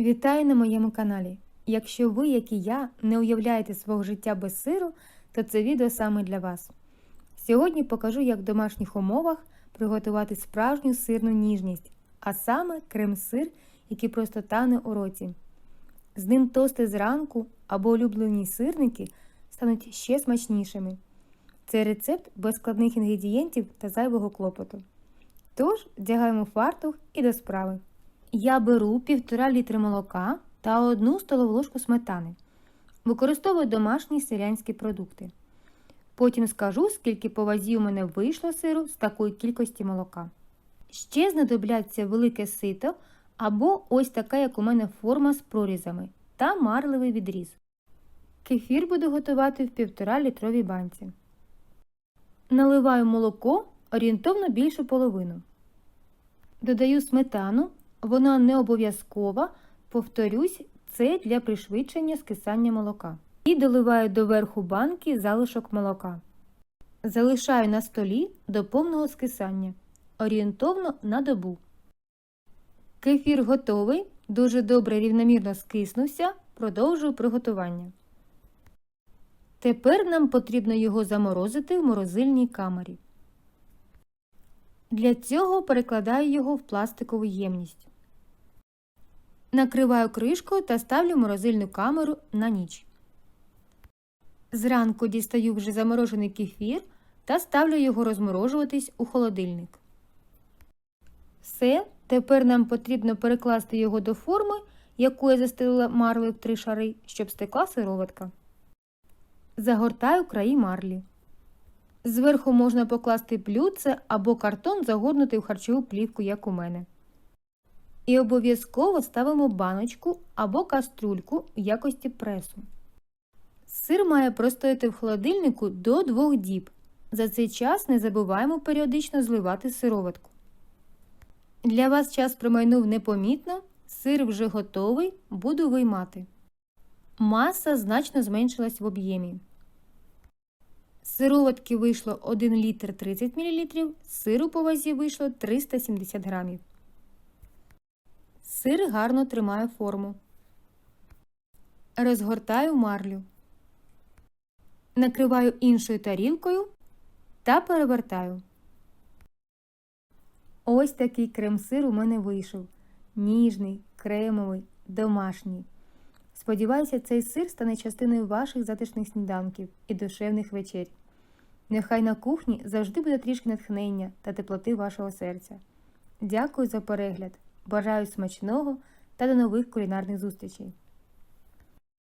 Вітаю на моєму каналі. Якщо ви, як і я, не уявляєте свого життя без сиру, то це відео саме для вас. Сьогодні покажу, як в домашніх умовах приготувати справжню сирну ніжність, а саме крем-сир, який просто тане у роті. З ним тости зранку або улюблені сирники стануть ще смачнішими. Цей рецепт без складних інгредієнтів та зайвого клопоту. Тож, вдягаємо фартух і до справи. Я беру 1,5 літри молока та 1 столову ложку сметани. Використовую домашні селянські продукти. Потім скажу, скільки по вазі у мене вийшло сиру з такої кількості молока. Ще знадобляться велике сито або ось така, як у мене форма з прорізами та марливий відріз. Кефір буду готувати в 1,5 літровій банці. Наливаю молоко орієнтовно більшу половину. Додаю сметану, вона не обов'язкова, повторюсь, це для пришвидшення скисання молока. І доливаю до верху банки залишок молока. Залишаю на столі до повного скисання, орієнтовно на добу. Кефір готовий, дуже добре рівномірно скиснувся, продовжую приготування. Тепер нам потрібно його заморозити в морозильній камері. Для цього перекладаю його в пластикову ємність. Накриваю кришкою та ставлю морозильну камеру на ніч. Зранку дістаю вже заморожений кефір та ставлю його розморожуватись у холодильник. Все, тепер нам потрібно перекласти його до форми, яку я застелила марлею в три шари, щоб стекла сироватка. Загортаю краї марлі. Зверху можна покласти блюдце або картон, загорнутий в харчову плівку, як у мене. І обов'язково ставимо баночку або каструльку в якості пресу. Сир має простояти в холодильнику до 2 діб. За цей час не забуваємо періодично зливати сироватку. Для вас час промайнув непомітно, сир вже готовий, буду виймати. Маса значно зменшилась в об'ємі. Сироватки вийшло 1 літр 30 мл, сиру по вазі вийшло 370 грамів. Сир гарно тримає форму. Розгортаю марлю. Накриваю іншою тарілкою та перевертаю. Ось такий крем-сир у мене вийшов. Ніжний, кремовий, домашній. Сподіваюся, цей сир стане частиною ваших затишних сніданків і душевних вечерь. Нехай на кухні завжди буде трішки натхнення та теплоти вашого серця. Дякую за перегляд! Бажаю смачного та до нових кулінарних зустрічей!